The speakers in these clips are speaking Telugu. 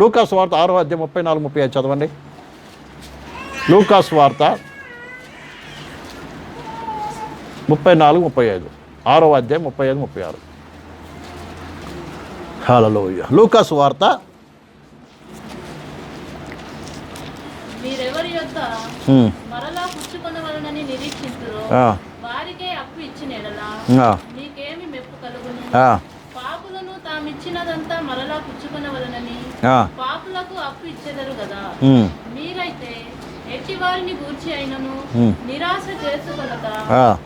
లూకాస్ వార్త ఆరో అధ్యాయం ముప్పై నాలుగు ముప్పై ఐదు చదవండి. లూకాస్ వార్త ముప్పై నాలుగు ముప్పై ఐదు. ఆరో అధ్యాయం ముప్పై ఐదు ముప్పై ఆరు. హలోయ లూకాస్ వార్త పాపులను తామిచ్చినదంతా మరలా పుచ్చుకొనవలనని పాపులకు అప్పు ఇచ్చెదరు కదా మీరైతే ఎట్టి వారిని గూర్చి అయినను. నిరాశ చేసుకొనక.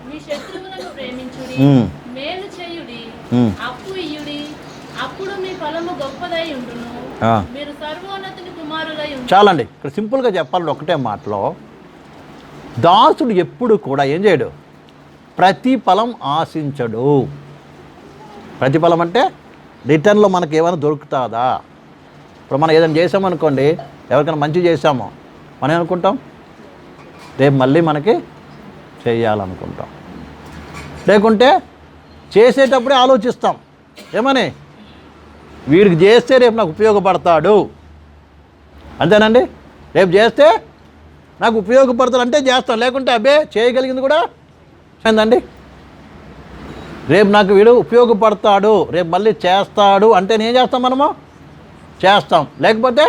మీ శత్రువులను ప్రేమించుడి. మేలు చేయుడి. అప్పు అప్పుడు మీ ఫలము గొప్పదై ఉండును. మీరు సర్వోన్నతుని కుమారులై చాలండి ఇక్కడ సింపుల్గా చెప్పాలంటే ఒకటే మాటలో దాసుడు ఎప్పుడు కూడా ఏం చేయడు ప్రతిఫలం ఆశించడు ప్రతిఫలం అంటే రిటర్న్లో మనకి ఏమైనా దొరుకుతుందా ఇప్పుడు మనం ఏదైనా చేసామనుకోండి ఎవరికైనా మంచి చేసామో మనం ఏమనుకుంటాం? రేపు మళ్ళీ మనకి చేయాలనుకుంటాం. లేకుంటే చేసేటప్పుడే ఆలోచిస్తాం. ఏమని? వీడికి చేస్తే రేపు నాకు ఉపయోగపడతాడు. అంతేనండి? రేపు చేస్తే నాకు ఉపయోగపడతాడు అంటే చేస్తాం. లేకుంటే అబ్బే చేయగలిగింది కూడా ఏందండి? రేపు నాకు వీడు ఉపయోగపడతాడు రేపు మళ్ళీ చేస్తాడు అంటే నేను చేస్తాం మనము? చేస్తాం. లేకపోతే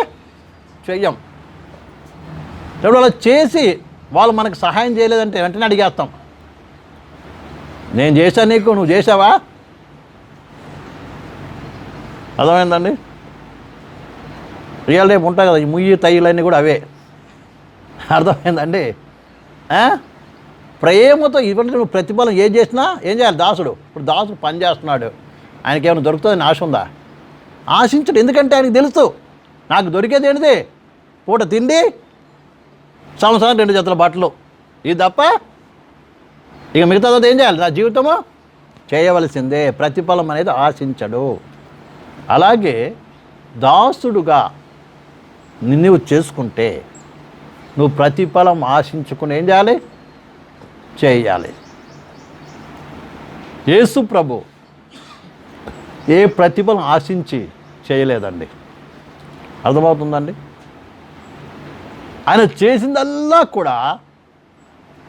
చెయ్యం. ఇప్పుడు అలా చేసి వాళ్ళు మనకు సహాయం చేయలేదంటే వెంటనే అడిగేస్తాం. నేను చేశాను నీకు నువ్వు చేసావా అర్థమైందండి? రియల్ రేపు ఉంటాయి కదా ఈ ముయ్యి తయ్యలన్నీ కూడా అవే. అర్థమైందండి? ప్రేమతో ఇవన్నీ నువ్వు ప్రతిఫలం ఏం చేసినా ఏం చేయాలి? దాసుడు. ఇప్పుడు దాసుడు పని చేస్తున్నాడు. ఆయనకి దొరుకుతుందని ఆశ ఉందా? ఆశించడు. ఎందుకంటే ఆయనకు తెలుసు నాకు దొరికేది ఏంటిది? పూట తిండి సంవత్సరం రెండు జతల బట్టలు. ఇది తప్ప ఇక మిగతాది ఏం చేయాలి? నా జీవితము చేయవలసిందే. ప్రతిఫలం అనేది ఆశించడు. అలాగే దాసుడుగా నువ్వు చేసుకుంటే నువ్వు ప్రతిఫలం ఆశించుకుని ఏం చేయాలి? చేయాలి. యేసు ప్రభు ఏ ప్రతిఫలం ఆశించి చేయలేదండి. అర్థమవుతుందండి? ఆయన చేసిందల్లా కూడా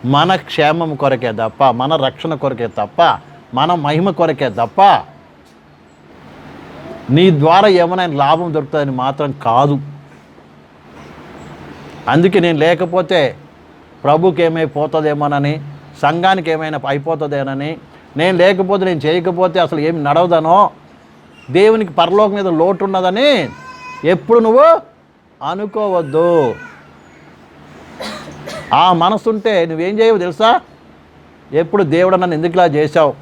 మన క్షేమం కొరకే తప్ప మన రక్షణ కొరకే తప్ప మన మహిమ కొరకే తప్ప నీ ద్వారా ఏమైనా లాభం దొరుకుతుందని మాత్రం కాదు. అందుకే నేను లేకపోతే ప్రభుకి ఏమైపోతుందేమోనని సంఘానికి ఏమైనా అయిపోతుందేనని నేను లేకపోతే నేను చేయకపోతే అసలు ఏమి నడవదనో దేవునికి పరలోకం మీద లోటు ఉన్నదని ఎప్పుడు నువ్వు అనుకోవద్దు. ఆ మనసుంటే నువ్వేం చేయవు తెలుసా? ఎప్పుడు దేవుడు నన్ను ఎందుకు ఇలా చేశావు?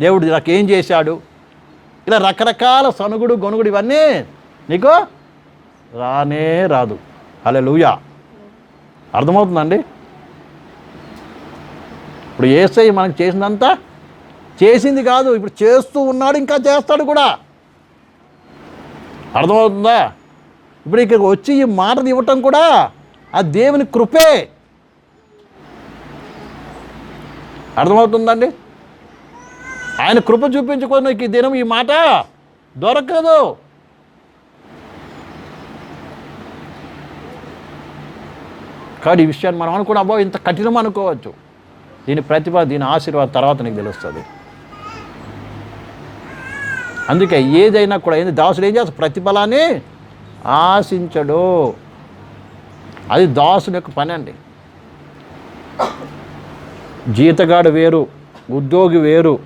దేవుడు నాకేం చేశాడు? ఇలా రకరకాల సనుగుడు గొనుగుడు ఇవన్నీ నీకు రానే రాదు. హలే లూయా అర్థమవుతుందండి? ఇప్పుడు ఏసై మనకు చేసినంత చేసింది కాదు ఇప్పుడు చేస్తూ ఉన్నాడు ఇంకా చేస్తాడు కూడా. అర్థమవుతుందా? ఇప్పుడు ఇక్కడికి వచ్చి ఈ మాటలు ఇవ్వటం కూడా ఆ దేవుని కృపే. అర్థమవుతుందండి? ఆయన కృప చూపించుకొని ఈ దినం ఈ మాట దొరకదు. కానీ ఈ విషయాన్ని మనం అనుకున్న అబ్బో ఇంత కఠినం అనుకోవచ్చు. దీని ప్రతిభ దీని ఆశీర్వాదం తర్వాత నీకు తెలుస్తుంది. అందుకే ఏదైనా కూడా ఏంది? దాసుడు ఏం చేస్తాడు? ప్రతిఫలాన్ని ఆశించడు. అది దాసుని యొక్క పని అండి. జీతగాడు వేరు ఉద్యోగి వేరు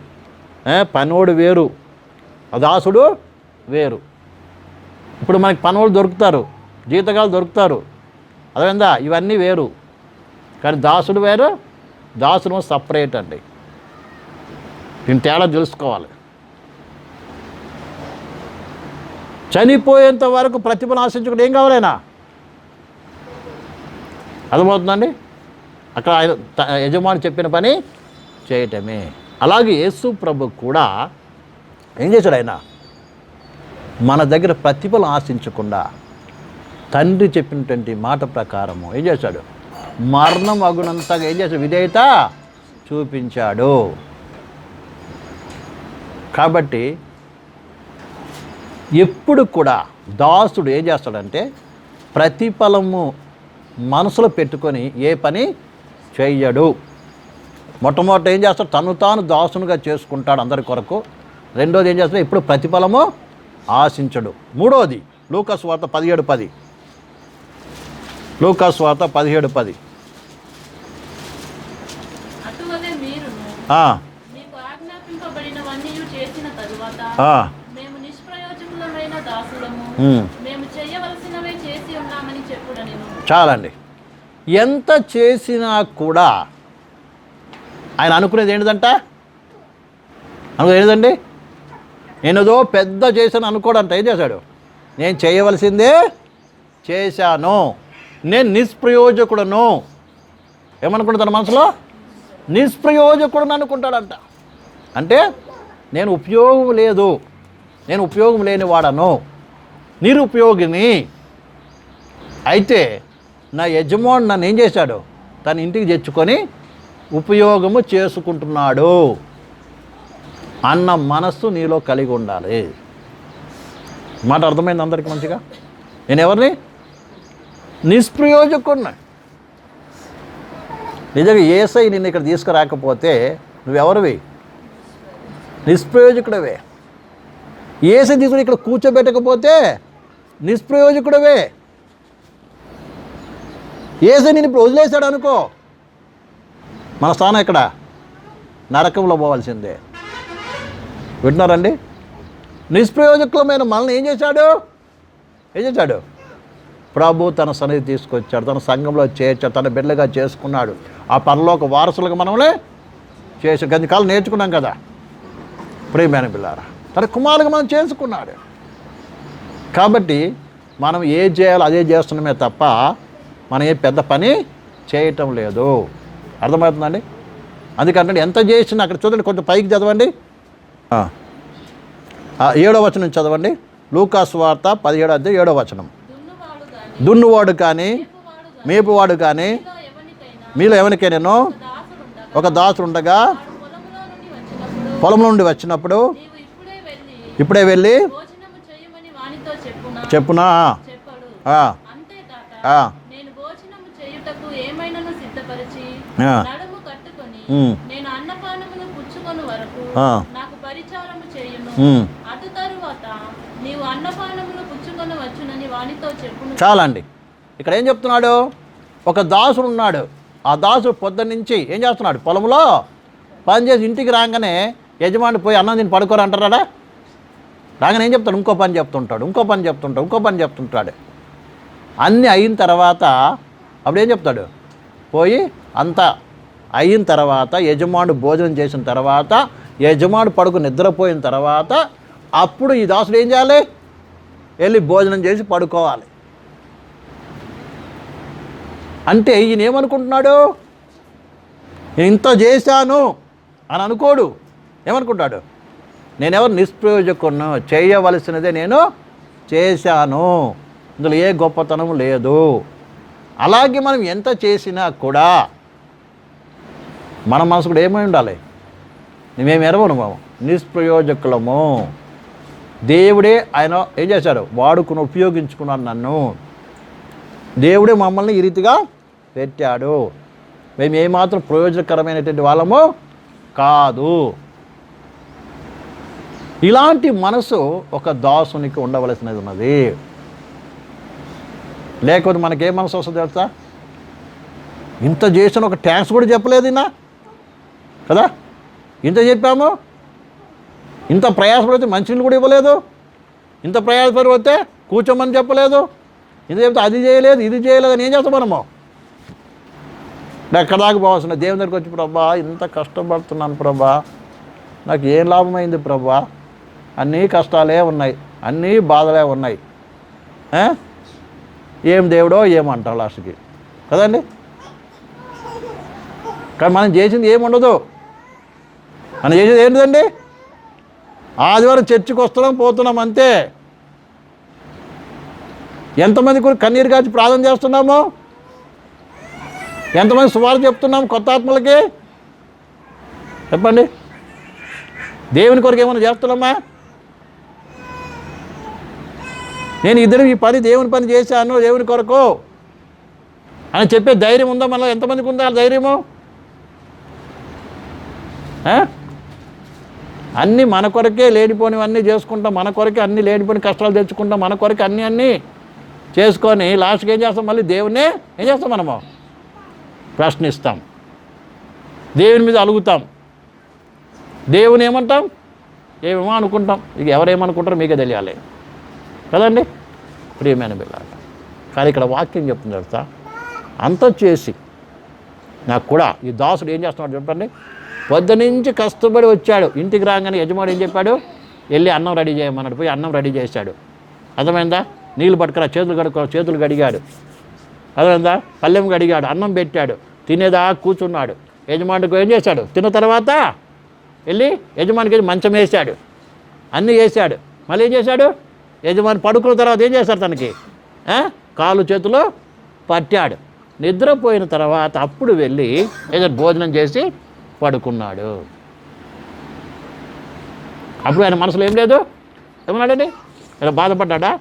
పనోడు వేరు దాసుడు వేరు. ఇప్పుడు మనకి పనోళ్ళు దొరుకుతారు జీతగాలు దొరుకుతారు. అదేందా? ఇవన్నీ వేరు. కానీ దాసుడు వేరు దాసుడు సపరేట్ అండి. దీని తేడా తెలుసుకోవాలి. చనిపోయేంత వరకు ప్రతిభను ఆశించుకుంటే ఏం కావాలైనా అర్థమవుతుందండి? అక్కడ ఆయన యజమాని చెప్పిన పని చేయటమే. అలాగే యేసు ప్రభు కూడా ఏం చేశాడు ఆయన? మన దగ్గర ప్రతిఫలం ఆశించకుండా తండ్రి చెప్పినటువంటి మాట ప్రకారము ఏం చేశాడు? మరణం అగునంతగా ఏం చేశాడు? విధేయత చూపించాడు. కాబట్టి ఎప్పుడు కూడా దాసుడు ఏం చేస్తాడంటే ప్రతిఫలము మనసులో పెట్టుకొని ఏ పని చెయ్యడు. మొట్టమొదట ఏం చేస్తాడు? తను తాను దాసునుగా చేసుకుంటాడు అందరి కొరకు. రెండోది ఏం చేస్తాడు? ఇప్పుడు ప్రతిఫలము ఆశించడు. మూడోది లూకస్ వార్త పదిహేడు పది. లూకస్ వార్త పదిహేడు పది. అటువలే మీరును ఆ, మీకు ఆజ్ఞాపింపబడినవన్నీ చేసిన తరువాత ఆ, మేము నిష్ప్రయోజకులమైన దాసులము ఉమ్. మేము చేయవలసినవే చేసి ఉన్నామని చెప్పుడ నేను చాలండి. ఎంత చేసినా కూడా ఆయన అనుకునేది ఏంటిదంట? అనుకునేది ఏంటండి నేను ఏదో పెద్ద చేశాను అనుకోడంట. ఏం చేశాడు? నేను చేయవలసిందే చేశాను. నేను నిష్ప్రయోజకుడను. ఏమనుకుంటా తన మనసులో? నిష్ప్రయోజకుడను అనుకుంటాడంట. అంటే నేను ఉపయోగం లేదు. నేను ఉపయోగం లేని వాడను. నిరుపయోగిని. అయితే నా యజమాని నన్ను ఏం చేశాడు? తన ఇంటికి తెచ్చుకొని ఉపయోగము చేసుకుంటున్నాడు. అన్న మనస్సు నీలో కలిగి ఉండాలి. మాట అర్థమైంది అందరికీ మంచిగా? నేను ఎవరిని? నిష్ప్రయోజకున్నా నిజంగా ఏసై నిన్ను ఇక్కడ తీసుకురాకపోతే నువ్వెవరివి? నిష్ప్రయోజకుడవే. ఏసై తీసుకుని ఇక్కడ కూర్చోబెట్టకపోతే నిష్ప్రయోజకుడవే. ఏసే నేను ఇప్పుడు వదిలేశాడు అనుకో. మన స్థానం ఎక్కడ? నరకంలో పోవాల్సిందే. వింటున్నారండి? నిష్ప్రయోజకులమైన మనల్ని ఏం చేశాడు? ఏం చేశాడు? ప్రభు తన సన్నిధి తీసుకొచ్చాడు. తన సంఘంలో చేర్చాడు. తన బిడ్డలుగా చేసుకున్నాడు. ఆ పరలోక వారసులుగా మనమే చేసి గంది కాలం నేర్చుకున్నాం కదా. ప్రేమైన పిల్లారా తన కుమారుగా మనం చేసుకున్నాడు. కాబట్టి మనం ఏం చేయాలో అదే చేస్తున్నామే తప్ప మనం ఏ పెద్ద పని చేయటం లేదు. అర్థమవుతుందండి? అందుకంటే ఎంత చేసినా అక్కడ చూడండి కొంచెం పైకి చదవండి. ఏడో వచనం చదవండి. లూకాస్ వార్త పదిహేడు అధ్యాయం ఏడో వచనం. దున్నువాడు కానీ మేపువాడు కానీ మీలో ఎవరికైనా ఒక దాసుడు ఉండగా పొలములో నుండి వచ్చినప్పుడు ఇప్పుడే వెళ్ళి ఉమ్, నేను అన్నపానమును పుచ్చుకొని వరకు ఆ. నాకు పరిచారము చేయును. ఉమ్. అటు తరువాత నీవు అన్నపానమును పుచ్చుకొని వచ్చునని వానితో చెప్పును. చాలండి. ఇక్కడ ఏం చెప్తున్నాడు? ఒక దాసుడు ఉన్నాడు. ఆ దాసుడు పొద్దున్న నుంచి ఏం చేస్తున్నాడు? పొలంలో పని చేసి ఇంటికి రాగానే యజమాని పోయి అన్నం తిని పడుకోరు అంటారా రాగానే ఏం చెప్తాడు? ఇంకో పని చెప్తుంటాడు ఇంకో పని చెప్తుంటాడు ఇంకో పని చెప్తుంటాడు. అన్నీ అయిన తర్వాత అప్పుడు ఏం చెప్తాడు? పోయి అంతా అయిన తర్వాత యజమానుడు భోజనం చేసిన తర్వాత యజమానుడు పడుకు నిద్రపోయిన తర్వాత అప్పుడు ఈ దాసుడు ఏం చేయాలి? వెళ్ళి భోజనం చేసి పడుకోవాలి. అంటే ఈయన ఏమనుకుంటున్నాడు? ఇంత చేశాను అని అనుకోడు. ఏమనుకుంటాడు? నేనెవరు నిష్ప్రయోజకును చేయవలసినదే నేను చేశాను. ఇందులో ఏ గొప్పతనం లేదు. అలాగే మనం ఎంత చేసినా కూడా మన మనసు కూడా ఏమై ఉండాలి? మేము ఎరవను మేము? నిష్ప్రయోజకులము. దేవుడే ఆయన ఏం చేశాడు? వాడుకుని ఉపయోగించుకున్నాను నన్ను. దేవుడే మమ్మల్ని ఈ రీతిగా పెట్టాడు. మేము ఏమాత్రం ప్రయోజనకరమైనటువంటి వాళ్ళము కాదు. ఇలాంటి మనసు ఒక దాసునికి ఉండవలసినది ఉన్నది. లేకపోతే మనకేం మనసు వస్తుంది తెలుసా? ఇంత చేసిన ఒక ట్యాక్స్ కూడా చెప్పలేదు నా కదా? ఇంత చెప్పాము? ఇంత ప్రయాసపడితే మంచినీళ్ళు కూడా ఇవ్వలేదు. ఇంత ప్రయాసపడి వస్తే కూర్చోమని చెప్పలేదు. ఇంత చెప్తే అది చేయలేదు ఇది చేయలేదు అని ఏం చేస్తాం మనము? ఎక్కడ దాకా పోవాల్సిన దేవుని దగ్గరికి వచ్చి ప్రభా ఇంత కష్టపడుతున్నాను ప్రభా. నాకు ఏం లాభమైంది ప్రభా? అన్నీ కష్టాలే ఉన్నాయి అన్నీ బాధలే ఉన్నాయి. ఏం? దేవుడో ఏమంటాం లాస్ట్కి? కదండి? కానీ మనం చేసింది ఏముండదు మనం చేసేది ఏంటిదండి? ఆదివారం చర్చికి వస్తున్నాం పోతున్నాం అంతే. ఎంతమంది కూడా కన్నీరు కాచి ప్రార్థన చేస్తున్నాము? ఎంతమంది సువార్త చెప్తున్నాం కొత్త ఆత్మలకి? చెప్పండి. దేవుని కొరకు ఏమైనా చేస్తున్నామా? నేను ఇద్దరు ఈ పని దేవుని పని చేశాను దేవుని కొరకు అని చెప్పే ధైర్యం ఉందా మనలో? ఎంతమందికి ఉందా ధైర్యము? అన్నీ మన కొరకే లేనిపోనివన్నీ చేసుకుంటాం మన కొరకే అన్నీ లేనిపోని కష్టాలు తెచ్చుకుంటాం మన కొరకే అన్నీ అన్నీ చేసుకొని లాస్ట్కి ఏం చేస్తాం? మళ్ళీ దేవునే ఏం చేస్తాం మనము? ప్రశ్నిస్తాం. దేవుని మీద అలుగుతాం. దేవుని ఏమంటాం? ఏమేమో అనుకుంటాం. ఇక ఎవరేమనుకుంటారో మీకే తెలియాలి. కదండి? ప్రియమైన బిల్లాట కానీ ఇక్కడ వాక్యం చెప్తుంది తర్వాత అంత చేసి నాకు కూడా ఈ దాసుడు ఏం చేస్తున్నాడు చెప్పండి? పొద్దు నుంచి కష్టపడి వచ్చాడు. ఇంటికి రాగానే యజమాని ఏం చెప్పాడు? వెళ్ళి అన్నం రెడీ చేయమన్నాడు. పోయి అన్నం రెడీ చేశాడు. అర్థమైందా? నీళ్ళు పట్టుకురా చేతులు కడుక్కో చేతులు కడిగాడు. అర్థమైందా? పల్లెం కడిగాడు అన్నం పెట్టాడు. తినేదా కూర్చున్నాడు. యజమానికి ఏం చేశాడు? తిన్న తర్వాత వెళ్ళి యజమానికి మంచం వేశాడు. అన్నీ వేసాడు మళ్ళీ ఏం చేశాడు? యజమాని పడుకున్న తర్వాత ఏం చేస్తారు తనకి? కాలు చేతులు పట్టాడు. నిద్రపోయిన తర్వాత అప్పుడు వెళ్ళి ఏదో భోజనం చేసి పడుకున్నాడు. అప్పుడు ఆయన మనసులో ఏం లేదు? ఏమన్నాడండి? ఇలా బాధపడ్డాడా?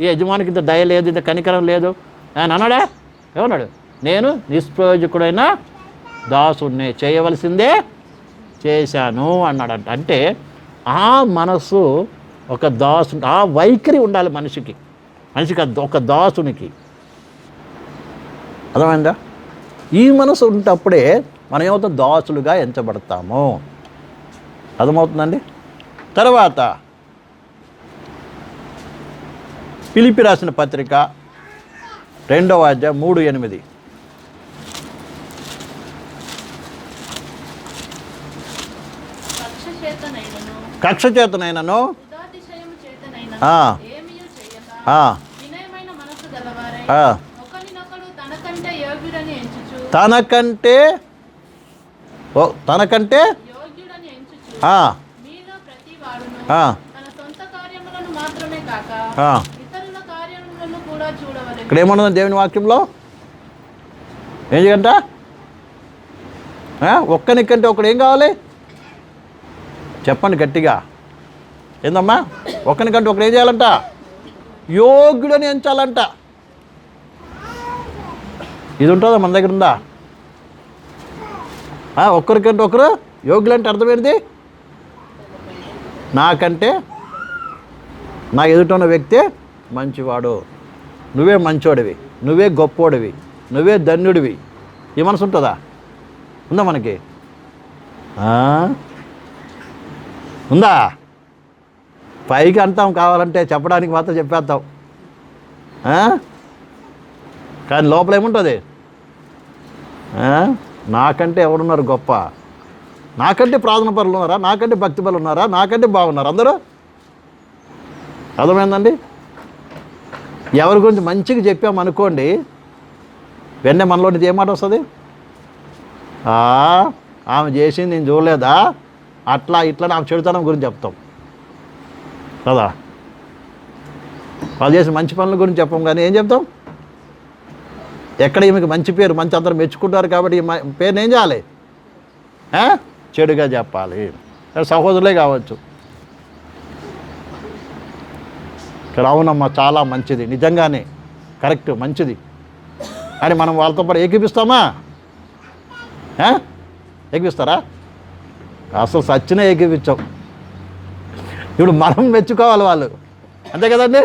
ఈ యజమానికి ఇంత దయ లేదు ఇంత కనికరం లేదు. ఆయన అన్నాడా? ఏమన్నాడు? నేను నిష్ప్రయోజకుడైన దాసుని చేయవలసిందే చేశాను అన్నాడంట. అంటే ఆ మనసు ఒక దాసు ఆ వైఖరి ఉండాలి మనిషికి. మనిషికి ఒక దాసునికి. అర్థమైందా? ఈ మనసు ఉంటప్పుడే మనం ఏమవుతాం దాసులుగా ఎంచబడతాము. అర్థమవుతుందండి? తర్వాత పిలిపి రాసిన పత్రిక రెండవ అధ్యాయం మూడు ఎనిమిది. కక్ష చేతనైనను తనకంటే ఓ తనకంటే ఇక్కడ ఏమన్నది దేవుని వాక్యంలో? ఏం చేయంట ఒక్కనికంటే ఒకడు ఏం కావాలి? చెప్పండి గట్టిగా. ఏందమ్మా? ఒకరికంటే ఒకరు ఏం చేయాలంట? యోగ్యుడని ఎంచాలంట. ఇది ఉంటుందా మన దగ్గర ఉందా? ఒక్కరికంటే ఒకరు యోగ్యులంటే అర్థమైనది నాకంటే నా ఎదుట ఉన్న వ్యక్తి మంచివాడు. నువ్వే మంచోడివి. నువ్వే గొప్పోడివి. నువ్వే ధన్యుడివి. ఈ మనసు ఉంటుందా? ఉందా మనకి? ఉందా? పైకి అంటాం కావాలంటే చెప్పడానికి మాత్రం చెప్పేస్తాం. కానీ లోపల ఏముంటుంది? నాకంటే ఎవరున్నారు గొప్ప? నాకంటే ప్రార్థన పనులు ఉన్నారా? నాకంటే భక్తి పనులు ఉన్నారా? నాకంటే బాగున్నారు? అందరూ? అర్థమైందండి? ఎవరి గురించి మంచిగా చెప్పామనుకోండి వెన్న మనలో నుంచి వస్తుంది? ఆమె చేసింది నేను చూడలేదా? అట్లా ఇట్లా ఆమె చెడుతనం గురించి చెప్తాం. కదా వాళ్ళు చేసిన మంచి పనుల గురించి చెప్పం కానీ ఏం చెప్తాం? ఎక్కడ ఈమెకి మంచి పేరు మంచి అందరూ మెచ్చుకుంటారు కాబట్టి ఈ పేరుని ఏం చేయాలి? చెడుగా చెప్పాలి. సహోదరులే కావచ్చు. ఇక్కడ అవునమ్మా చాలా మంచిది. నిజంగానే కరెక్ట్ మంచిది. అని మనం వాళ్ళతో పాటు ఏకీపిస్తామా? ఆ? ఏకీపిస్తారా? అసలు సచ్చినా ఏకీపించాం. ఇప్పుడు మనం మెచ్చుకోవాలి వాళ్ళు. అంతే కదండి?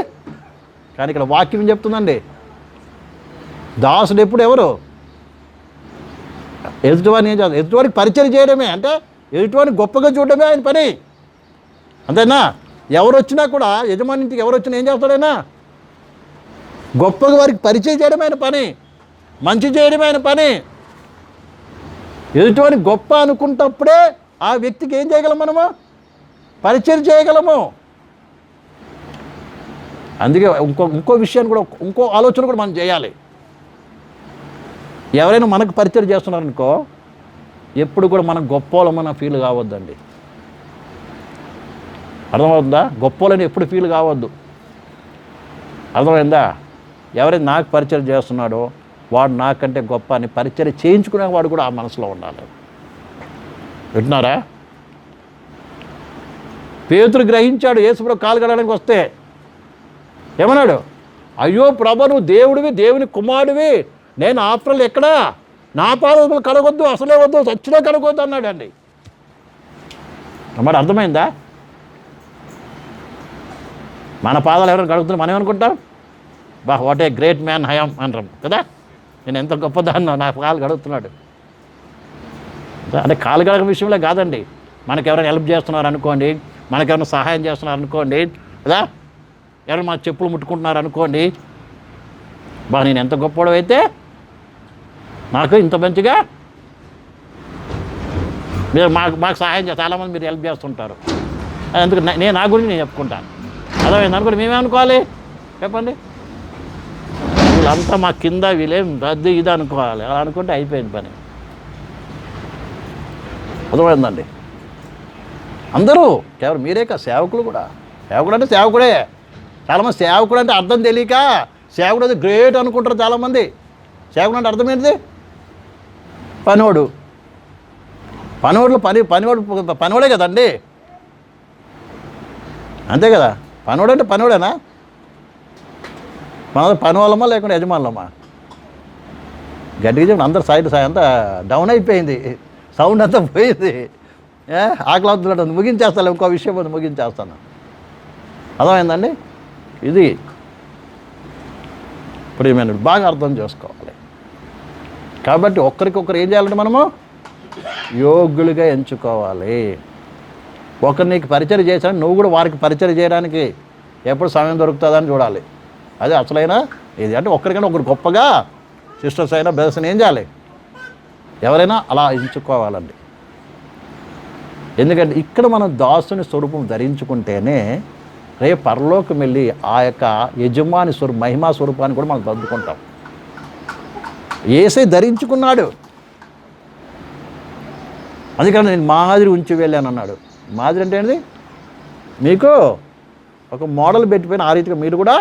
కానీ ఇక్కడ వాక్యం చెప్తుందండి? దాసుడు ఎప్పుడు ఎవరు? ఎదుటివాడిని ఏం చేస్తారు ఎదుటివాడికి పరిచయం చేయడమే. అంటే ఎదుటివాడిని గొప్పగా చూడడమే ఆయన పని. అంతేనా? ఎవరు వచ్చినా కూడా యజమాని ఇంటికి ఎవరు వచ్చినా ఏం చేస్తాడైనా? గొప్పగా వారికి పరిచయం చేయడమే ఆయన పని. మంచి చేయడమే ఆయన పని. ఎదుటివాడిని గొప్ప అనుకుంటప్పుడే ఆ వ్యక్తికి ఏం చేయగలం మనము? పరిచయం చేయగలము. అందుకే ఇంకో ఇంకో విషయాన్ని కూడా ఇంకో ఆలోచన కూడా మనం చేయాలి. ఎవరైనా మనకు పరిచయం చేస్తున్నారనుకో ఎప్పుడు కూడా మనం గొప్పోళమన్న ఫీల్ కావద్దండి. అర్థమవుతుందా? గొప్పలని ఎప్పుడు ఫీల్ కావద్దు. అర్థమైందా? ఎవరైతే నాకు పరిచయం చేస్తున్నాడో వాడు నాకంటే గొప్ప అని పరిచయం చేయించుకునే వాడు కూడా ఆ మనసులో ఉండాలి. వింటున్నారా? పేతురు గ్రహించాడు యేసుప్రభు కాలుగడడానికి వస్తే. ఏమన్నాడు? అయ్యో ప్రభ నువ్వు దేవుడివి దేవుని కుమారుడివి నేను ఆఫ్టర్లు ఎక్కడా? నా పాదములు కడగొద్దు అసలే వద్దు చచ్చినా కడగొద్దు అన్నాడండి మరి అర్థమైందా? మన పాదాలు ఎవరైనా కడుగుతున్నా మనం ఏమనుకుంటాం? బా వాట్ ఏ గ్రేట్ మ్యాన్ హయాం అంటాం కదా? నేను ఎంత గొప్పదాన్నో నా కాలు గడుగుతున్నాడు అంటే కాలు గడగ విషయంలో కాదండి. మనకు ఎవరైనా హెల్ప్ చేస్తున్నారు అనుకోండి మనకేమైనా సహాయం చేస్తున్నారు అనుకోండి కదా? ఎవరు మా చెప్పులు ముట్టుకుంటున్నారు అనుకోండి బా నేను ఎంత గొప్పవాడు అయితే నాకు ఇంత మంచిగా మీరు మాకు మాకు సహాయం చేస్తారు. చాలామంది మీరు హెల్ప్ చేస్తుంటారు. అందుకు నేను నా గురించి నేను చెప్పుకుంటాను. అర్థమైంది? అనుకోండి మేమేమనుకోవాలి? చెప్పండి. వీళ్ళంతా మా కింద వీళ్ళేం రద్దు ఇది అనుకోవాలి. అలా అనుకుంటే అయిపోయింది పని. అర్థమైందండి? అందరూ కేవలం మీరే కాదు సేవకులు కూడా. సేవకుడు అంటే సేవకుడే. చాలామంది సేవకుడు అంటే అర్థం తెలియక సేవకుడు అది గ్రేట్ అనుకుంటారు చాలామంది. సేవకుడు అంటే అర్థం ఏంటిది? పనివాడు. పనివాళ్ళు పని పనివాడు పనివాడే కదండి. అంతే కదా? పనివాడు అంటే పనివాడేనా? మన పని వాళ్ళమా లేకుండా యజమానులమా? గట్టిగా చెప్పిన అందరు సైడ్ సై అంతా డౌన్ అయిపోయింది. సౌండ్ అంతా పోయింది. ఏ? ఆకలి అవుతున్నట్టు ముగించేస్తాను ఇంకో విషయం ఉంది ముగించేస్తాను. అర్థమైందండి? ఇది ప్రియమైన బాగా అర్థం చేసుకోవాలి. కాబట్టి ఒకరికొకరు ఏం చేయాలంటే మనము యోగ్యులుగా ఎంచుకోవాలి. ఒకరు నీకు పరిచయం చేశాను నువ్వు కూడా వారికి పరిచయం చేయడానికి ఎప్పుడు సమయం దొరుకుతుందని చూడాలి. అదే అసలైన ఇది. అంటే ఒక్కరికైనా ఒకరు గొప్పగా సిస్టర్స్ అయినా బ్రదర్స్ ఏం చేయాలి? ఎవరైనా అలా ఎంచుకోవాలండి. ఎందుకంటే ఇక్కడ మనం దాసుని స్వరూపం ధరించుకుంటేనే రేపు పరలోకం వెళ్ళి ఆ యొక్క యజమాని స్వరూప మహిమా స్వరూపాన్ని కూడా మనం పొందుకుంటాం ఏసై ధరించుకున్నాడు. అందుకని నేను మాదిరి ఉంచి వెళ్ళాను అన్నాడు. మాదిరి అంటే ఏంటి మీకు ఒక మోడల్ పెట్టిపోయిన ఆ రీతిగా మీరు కూడా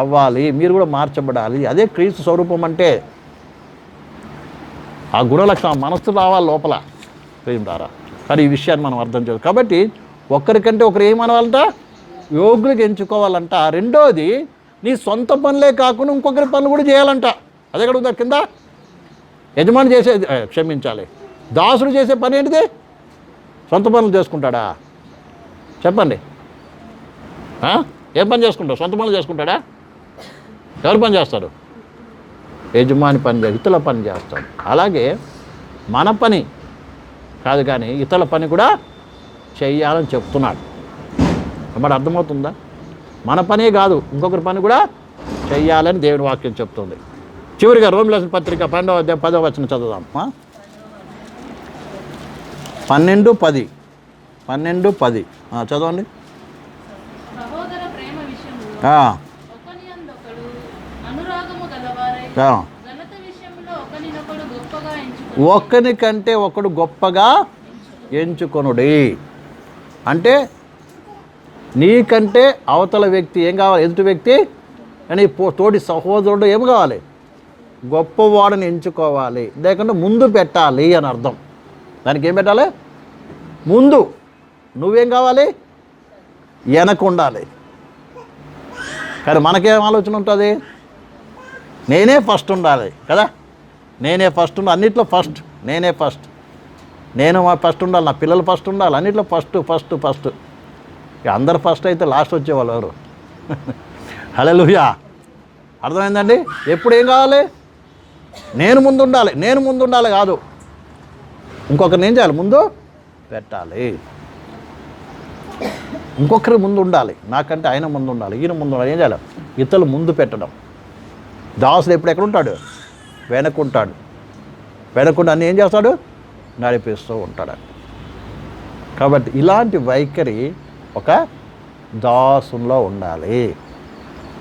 అవ్వాలి మీరు కూడా మార్చబడాలి. అదే క్రీస్తు స్వరూపం అంటే ఆ గుణలక్షణం మనస్సు రావాలి లోపల. ప్రేమ ద్వారా. కానీ ఈ విషయాన్ని మనం అర్థం చేయాలి కాబట్టి ఒకరికంటే ఒకరు ఏమనవాలంట యోగులకు ఎంచుకోవాలంట. రెండోది నీ సొంత పనులే కాకుండా ఇంకొకరి పనులు కూడా చేయాలంట. అదే ఎక్కడ ఉందా కింద? యజమాని చేసే క్షమించాలి. దాసుడు చేసే పని ఏంటిది? సొంత పనులు చేసుకుంటాడా? చెప్పండి. ఏం పని చేసుకుంటాడు? సొంత పనులు చేసుకుంటాడా? ఎవరు పని చేస్తారు? యజమాని పని చే- ఇతరుల పని చేస్తాడు. అలాగే మన పని కాదు కానీ ఇతరుల పని కూడా చెయ్యాలని చెప్తున్నాడు. మరి అర్థమవుతుందా? మన పనే కాదు ఇంకొకరి పని కూడా చెయ్యాలని దేవుని వాక్యం చెప్తుంది. చివరిగా రోమిలసిన పత్రిక పన్నెండవ అధ్యాయం పదవ వచ్చిన చదువుదాం? పన్నెండు పది. పన్నెండు పది. చదవండి. సహోదర ప్రేమ విషయంలో ఆ, గొప్పగా కంటే ఒకడు గొప్పగా ఎంచుకొనుడి. అంటే నీకంటే అవతల వ్యక్తి ఏం కావాలి? ఎదుటి వ్యక్తి? అని తోటి సహోదరుడు ఏం కావాలి? గొప్పవాడని ఎంచుకోవాలి. లేకుంటే ముందు పెట్టాలి అని అర్థం. దానికి ఏం పెట్టాలి? ముందు నువ్వేం కావాలి? వెనక ఉండాలి. కానీ మనకేం ఆలోచన ఉంటుంది? నేనే ఫస్ట్ ఉండాలి కదా? నేనే ఫస్ట్ ఉండాలి అన్నిట్లో ఫస్ట్ నేనే ఫస్ట్ నేను మా ఫస్ట్ ఉండాలి నా పిల్లలు ఫస్ట్ ఉండాలి అన్నిట్లో ఫస్ట్ ఫస్ట్ ఫస్ట్ ఇక అందరు ఫస్ట్ అయితే లాస్ట్ వచ్చేవాళ్ళు ఎవరు? హలలుయా అర్థమైందండి? ఎప్పుడు ఏం కావాలి? నేను ముందు ఉండాలి నేను ముందు ఉండాలి కాదు. ఇంకొకరిని ఏం చేయాలి? ముందు పెట్టాలి. ఇంకొకరి ముందు ఉండాలి. నాకంటే ఆయన ముందు ఉండాలి ఈయన ముందు ఉండాలి. ఏం చేయాలి? ఇతరులు ముందు పెట్టడం. దాసుడు ఎప్పుడు ఎక్కడ ఉంటాడు? వెనకుంటాడు. వెనకుండా అన్ని ఏం చేస్తాడు? నడిపిస్తూ ఉంటాడు. కాబట్టి ఇలాంటి వైఖరి ఒక దాసులో ఉండాలి.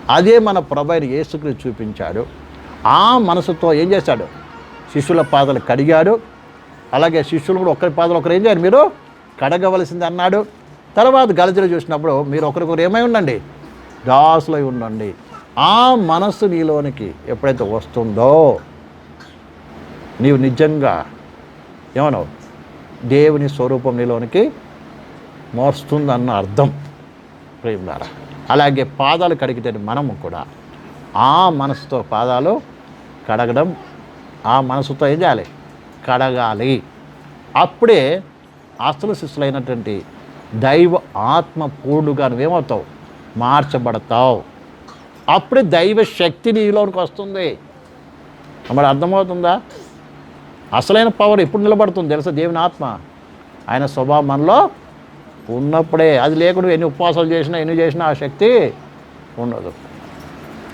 అదే మన ప్రభైన యేసుక్రీస్తు చూపించాడు. ఆ మనసుతో ఏం చేశాడు? శిష్యుల పాదలు కడిగాడు. అలాగే శిష్యులు కూడా ఒకరి పాదలు ఒకరు ఏం చేయాలి? మీరు కడగవలసింది అన్నాడు. తర్వాత గలజలు చూసినప్పుడు మీరు ఒకరికొకరు ఏమై ఉండండి? దాసులై ఉండండి. ఆ మనస్సు నీలోనికి ఎప్పుడైతే వస్తుందో నీవు నిజంగా ఏమన్నావు? దేవుని స్వరూపం నీలోనికి మోస్తుందన్న అర్థం. ప్రేమారా అలాగే పాదాలు కడిగితే మనము కూడా ఆ మనసుతో పాదాలు కడగడం ఆ మనసుతో ఏం చేయాలి? కడగాలి. అప్పుడే అసలు శిష్యులైనటువంటి దైవ ఆత్మ పూర్ణుగా నువ్వేమవుతావు? మార్చబడతావు. అప్పుడే దైవ శక్తి నీలోనికి వస్తుంది. మరి అర్థమవుతుందా? అసలైన పవర్ ఎప్పుడు నిలబడుతుంది తెలుసా? దేవుని ఆత్మ. ఆయన స్వభావం మనలో ఉన్నప్పుడే. అది లేకుండా ఎన్ని ఉపవాసాలు చేసినా ఎన్ని చేసినా ఆ శక్తి ఉండదు.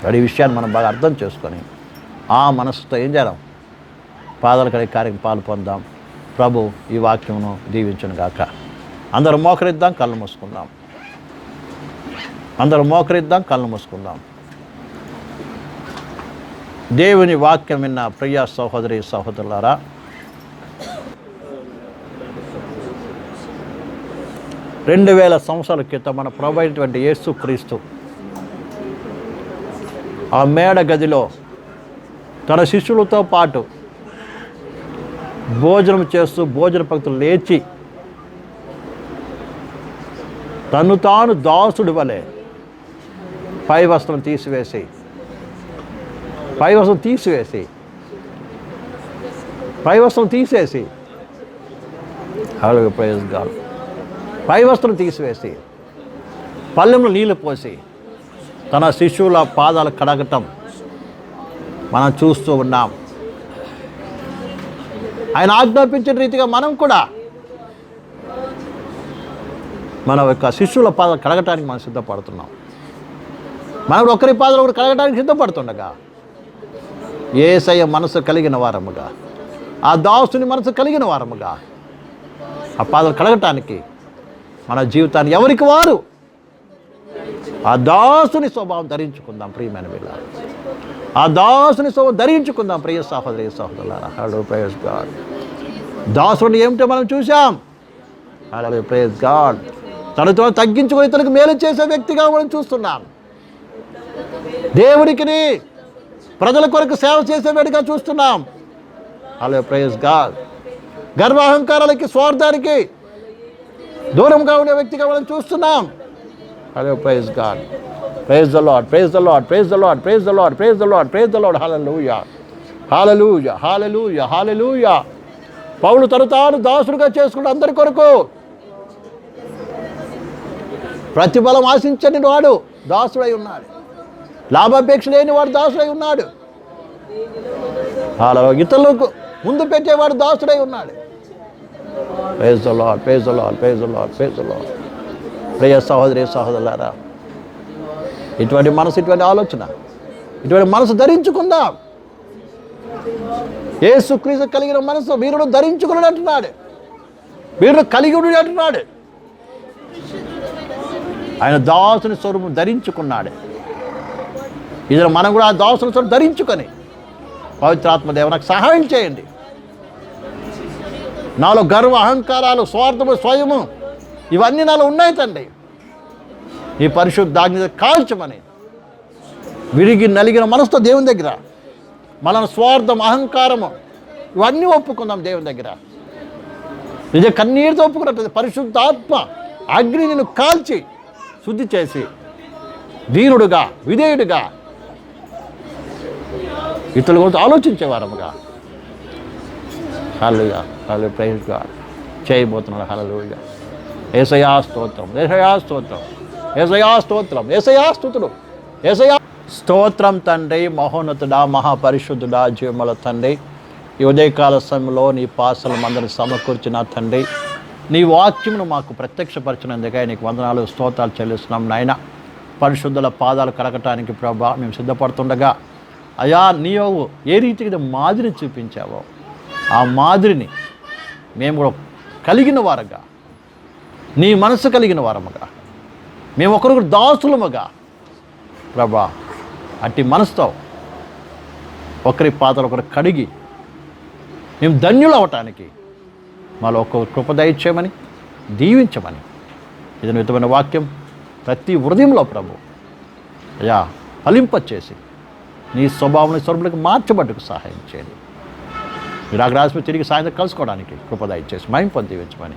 మరి ఈ విషయాన్ని మనం బాగా అర్థం చేసుకొని ఆ మనసుతో ఏం చేద్దాం? పాదాల కడిగి కార్యం పాలు పొందాం. ప్రభు ఈ వాక్యమును దీవించను గాక. అందరూ మోకరిద్దాం కళ్ళు మూసుకుందాం. అందరూ మోకరిద్దాం కళ్ళు మూసుకుందాం. దేవుని వాక్యం విన్న ప్రియ సహోదరి సహోదరులారా రెండు వేల సంవత్సరాల క్రితం మన ప్రభు యేసు క్రీస్తు ఆ మేడ గదిలో తన శిష్యులతో పాటు భోజనం చేస్తూ భోజన భక్తులు లేచి తను తాను దాసుడి వలె పై వస్త్రం తీసివేసి పై వస్త్రం తీసివేసి పై వస్త్రం తీసేసి అలాగే ప్రైజ్ గాడ్ పై వస్త్రం తీసివేసి పల్లెంలో నీళ్ళు పోసి తన శిష్యుల పాదాలు కడగటం మనం చూస్తూ ఉన్నాం. ఆయన ఆజ్ఞాపించిన రీతిగా మనం కూడా మన యొక్క శిష్యుల పాదాలు కడగటానికి మనం సిద్ధపడుతున్నాం. మనం ఒకరి పాదాలు ఒకరు కడగటానికి సిద్ధపడుతుండగా ఏసయ మనసు కలిగిన వారముగా. ఆ దాసుని మనసు కలిగిన వారముగా. ఆ పాదలు కడగటానికి మన జీవితాన్ని ఎవరికి వారు? ఆ దాసుని స్వభావం ధరించుకుందాం ప్రియమైన వీళ్ళ ఆ దాసుని స్వభావం ధరించుకుందాం ప్రియ సహోదరి సహోదరులారా. హలో ప్రేయస్ గాడ్ దాసుని ఏమిటో మనం చూసాం హలో ప్రేయస్ గాడ్ తనతో తగ్గించుకొని తనకు మేలు చేసే వ్యక్తిగా మనం చూస్తున్నాం. దేవుడికి ప్రజల కొరకు సేవ చేసేవాడిగా చూస్తున్నాం. హలో ప్రేయస్ గాడ్ గర్వాహంకారాలకి స్వార్థానికి దూరంగా ఉండే వ్యక్తిగా మనం చూస్తున్నాం. Hello praise God praise the Lord praise the Lord praise the Lord praise the Lord praise the Lord praise the Lord hallelujah hallelujah hallelujah hallelujah పౌలు తను తాను దాసుడుగా చేసుకున్న అందరి కొరకు ప్రతిఫలం ఆశించని వాడు దాసుడై ఉన్నాడు. లాభాపేక్ష లేని వాడు దాసుడై ఉన్నాడు. అలా ఇతరులకు ముందు పెట్టేవాడు దాసుడై ఉన్నాడు. పేజలో పేజలో పేజలో పేజలో ప్రియ సహోదరి సహోదరులారా ఇటువంటి మనసు ఇటువంటి ఆలోచన ఇటువంటి మనసు ధరించుకుందాం. ఏసుక్రీస్తు కలిగిన మనసు వీరుడు ధరించుకున్నాడు అంటున్నాడు. వీరుడు కలిగి ఉన్నాడు అంటున్నాడు. ఆయన దాసుని స్వరూపం ధరించుకున్నాడు. ఇది మనం కూడా ఆ దాసుని ధరించుకొని పవిత్రాత్మదేవ నాకు సహాయం చేయండి. నాలో గర్వ అహంకారాలు స్వార్థము స్వయము ఇవన్నీ నాలో ఉన్నాయి తండ్రి. ఈ పరిశుద్ధాగ్ని కాల్చమని విరిగి నలిగిన మనసుతో దేవుని దగ్గర మన స్వార్థం అహంకారము ఇవన్నీ ఒప్పుకుందాం దేవుని దగ్గర. నిజ కన్నీటితో ఒప్పుకున్నట్టు పరిశుద్ధాత్మ అగ్ని నిన్ను కాల్చి శుద్ధి చేసి దీనుడుగా విధేయుడుగా ఇతరుల గురించి ఆలోచించేవారముగా. హల్లుగా హల్లు ప్రైజ్గా చేయబోతున్నాడు. హలలుగా ఏసయా స్తోత్రం. ఏసయా స్తోత్రం. ఏసయా స్తోత్రం. ఏసయా స్తుతుడు. ఏసయా స్తోత్రం తండ్రి మహోన్నతుడా మహాపరిశుద్ధుడా జీవముల తండ్రి. ఈ ఉదయకాల సమయంలో నీ పాసలు మందరిని సమకూర్చిన తండ్రి. నీ వాక్యమును మాకు ప్రత్యక్షపరిచినందుకే నీకు వందనాలు స్తోత్రాలు చెల్లిస్తున్నాం నాయన. పరిశుద్ధుల పాదాలు కడగటానికి ప్రభా మేము సిద్ధపడుతుండగా అయా నీవు ఏ రీతిగా మాదిరి చూపించావో ఆ మాదిరిని మేము కూడా కలిగిన వారగా నీ మనసు కలిగిన వారముగా మేము ఒకరికొకరు దాసులముగా ప్రభా అట్టి మనసుతో ఒకరి పాత్రలు ఒకరు కడిగి మేము ధన్యులు అవటానికి మాలో ఒక్కొక్క కృప దయచేయమని దీవించమని ఇది విధమైన వాక్యం ప్రతి హృదయంలో ప్రభు. అయా ఫలింపచేసి నీ స్వభావం స్వరూపులకు మార్చబడ్డకు సహాయం చేయండి. మీరు రాజు తిరిగి సాయంత్రం కలుసుకోవడానికి కృప ఇచ్చేసి మేము పొంది దీవించమని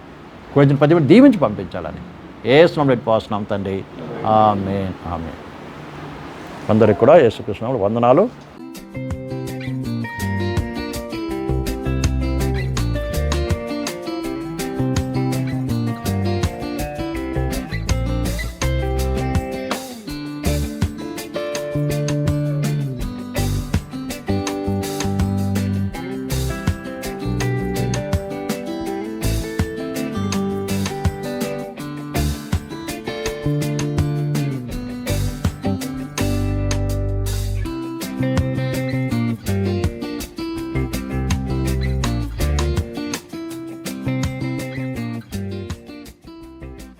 కొంచెం పది మంది దీవించి పంపించాలని. ఏ స్నామం పోస్తున్నాం తండ్రి. ఆమె ఆమె అందరికి కూడా యేసుకృష్ణ వందనాలు.